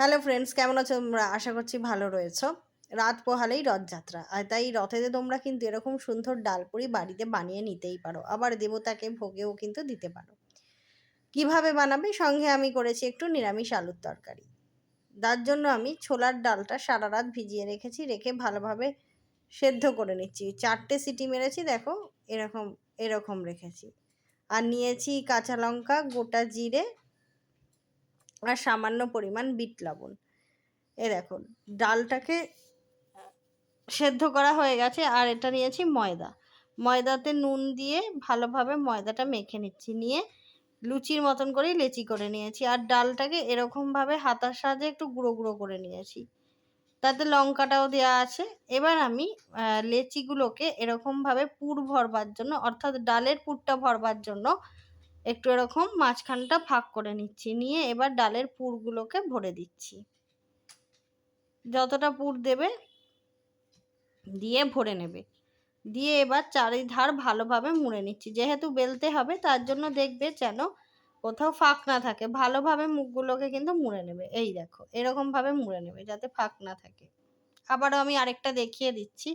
Hello friends, কেমন আছো তোমরা? আশা করছি ভালো রয়েছো। রাত পোহালেই রথযাত্রা। আর তাই রথেতে তোমরা কিন্তু এরকম সুন্দর ডালপুরি বাড়িতে বানিয়ে নিতেই পারো। আবার দেবতাকে ভোগেও কিন্তু দিতে পারো। কীভাবে বানাবে? সঙ্গে আমি করেছি একটু নিরামিষ আলুর তরকারি। তার জন্য আমি ছোলার ডালটা সারা রাত ভিজিয়ে রেখেছি, রেখে ভালোভাবে সেদ্ধ করে নিচ্ছি। চারটে সিটি মেরেছি, দেখো, এরকম এরকম রেখেছি। আর নিয়েছি কাঁচা লঙ্কা, গোটা জিরে আর সামান্য পরিমাণ বিট লবণ। এ দেখুন, ডালটাকে সেদ্ধ করা হয়ে গেছে আর এটা নিয়েছি ময়দা। ময়দাতে নুন দিয়ে ভালোভাবে ময়দাটা মেখে নিচ্ছি, নিয়ে লুচির মতন করেই লেচি করে নিয়েছি। আর ডালটাকে এরকমভাবে হাতার সাহায্যে একটু গুঁড়ো গুঁড়ো করে নিয়েছি। তাতে লঙ্কাটাও দেওয়া আছে। এবার আমি লেচিগুলোকে এরকমভাবে পুর ভরবার জন্য, অর্থাৎ ডালের পুরটা ভরবার জন্য একটু এরকম মাঝখানটা ফাঁক করে নিচ্ছি। নিয়ে এবার ডালের পুরগুলোকে ভরে দিচ্ছি। যতটা পুর দেবে দিয়ে ভরে নেবে। দিয়ে এবার চারিধার ভালোভাবে মুড়ে নিচ্ছি। যেহেতু বেলতে হবে, তার জন্য দেখবে যেন কোথাও ফাঁক না থাকে। ভালোভাবে মুখগুলোকে কিন্তু মুড়ে নেবে। এই দেখো, এরকমভাবে মুড়ে নেবে যাতে ফাঁক না থাকে। আবারও আমি আরেকটা দেখিয়ে দিচ্ছি।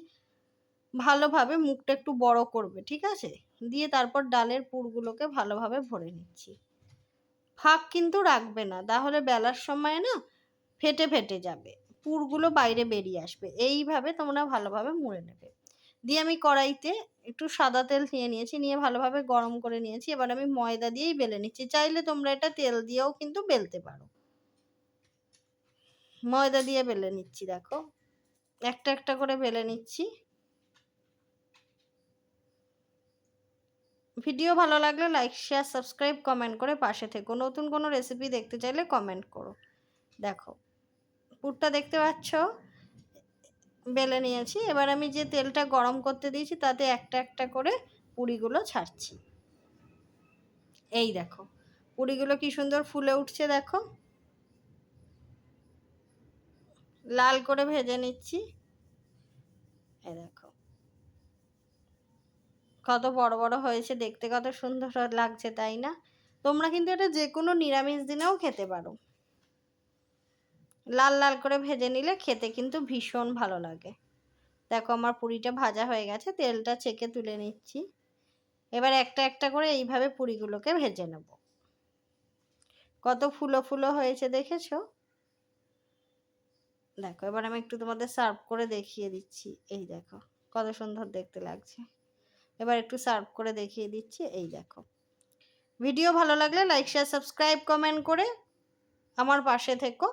ভালোভাবে মুখটা একটু বড় করবে, ঠিক আছে? দিয়ে তারপর ডালের পুরগুলোকে ভালোভাবে ভরে নিচ্ছি। ফাঁক কিন্তু রাখবে না, তাহলে বেলার সময় না ফেটে ফেটে যাবে, পুরগুলো বাইরে বেরিয়ে আসবে। এইভাবে তোমরা ভালোভাবে মুড়ে নেবে। দিয়ে আমি কড়াইতে একটু সাদা তেল নিয়ে নিয়েছি, নিয়ে ভালোভাবে গরম করে নিয়েছি। এবার আমি ময়দা দিয়েই বেলে নিচ্ছি। চাইলে তোমরা এটা তেল দিয়েও কিন্তু বেলতে পারো। ময়দা দিয়ে বেলে নিচ্ছি, দেখো। একটা একটা করে বেলে নিচ্ছি। ভিডিও ভালো লাগলে লাইক শেয়ার সাবস্ক্রাইব কমেন্ট করে পাশে থেকো। নতুন কোনো রেসিপি দেখতে চাইলে কমেন্ট করো। দেখো, পুরটা দেখতে পাচ্ছ? বেলে নিয়েছি। এবার আমি যে তেলটা গরম করতে দিয়েছি, তাতে একটা একটা করে পুরিগুলো ছাড়ছি। এই দেখো, পুরিগুলো কি সুন্দর ফুলে উঠছে দেখো। লাল করে ভেজে নিচ্ছি। এই দেখো কত বড় বড় হয়েছে, দেখতে কত সুন্দর লাগছে, তাই না? তোমরা কিন্তু এটা যে কোনো নিরামিষ দিনেও খেতে পারো। লাল লাল করে ভেজে নিলে খেতে কিন্তু ভীষণ ভালো লাগে। দেখো আমার পুরিটা ভাজা হয়ে গেছে, তেলটা চেকে তুলে নিচ্ছি। এবার একটা একটা করে এইভাবে পুরিগুলোকে ভেজে নেব। কত ফুলো ফুলো হয়েছে দেখেছ? দেখো এবার আমি একটু তোমাদের সার্ভ করে দেখিয়ে দিচ্ছি। এই দেখো, কত সুন্দর দেখতে লাগছে। এবার একটু সার্ভ করে দেখিয়ে দিচ্ছি, এই দেখো। ভিডিও ভালো লাগলে লাইক শেয়ার সাবস্ক্রাইব কমেন্ট করে আমার পাশে থেকো।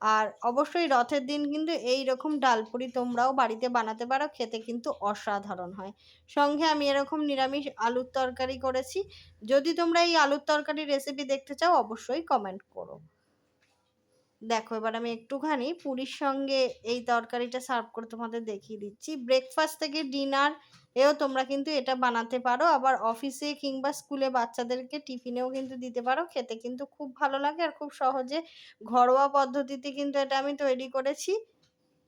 আর অবশ্যই রথের দিন কিন্তু এই রকম ডালপুরি তোমরাও বাড়িতে বানাতে পারো, খেতে কিন্তু অসাধারণ হয়। সঙ্গে আমি এরকম নিরামিষ আলুর তরকারি করেছি। যদি তোমরা এই আলুর তরকারি রেসিপি দেখতে চাও, অবশ্যই কমেন্ট করো। দেখো, এবার আমি একটুখানি পুরীর সঙ্গে এই তরকারিটা সার্ভ করে তোমাদের দেখিয়ে দিচ্ছি। ব্রেকফাস্ট থেকে ডিনার এও তোমরা কিন্তু এটা বানাতে পারো। আবার অফিসে কিংবা স্কুলে বাচ্চাদেরকে টিফিনেও কিন্তু দিতে পারো। খেতে কিন্তু খুব ভালো লাগে আর খুব সহজে ঘরোয়া পদ্ধতিতে কিন্তু এটা আমি তৈরি করেছি।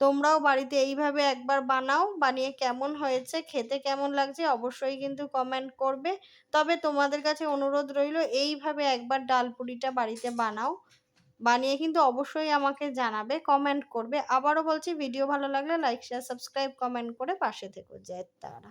তোমরাও বাড়িতে এইভাবে একবার বানাও, বানিয়ে কেমন হয়েছে, খেতে কেমন লাগছে অবশ্যই কিন্তু কমেন্ট করবে। তবে তোমাদের কাছে অনুরোধ রইল, এইভাবে একবার ডাল পুরিটা বাড়িতে বানাও। বানিয়ে কিন্তু অবশ্যই আমাকে জানাবে কমেন্ট করবে। আবারও বলছি ভিডিও ভালো লাগলে লাইক শেয়ার সাবস্ক্রাইব কমেন্ট করে পাশে থেকে। যায় তারা।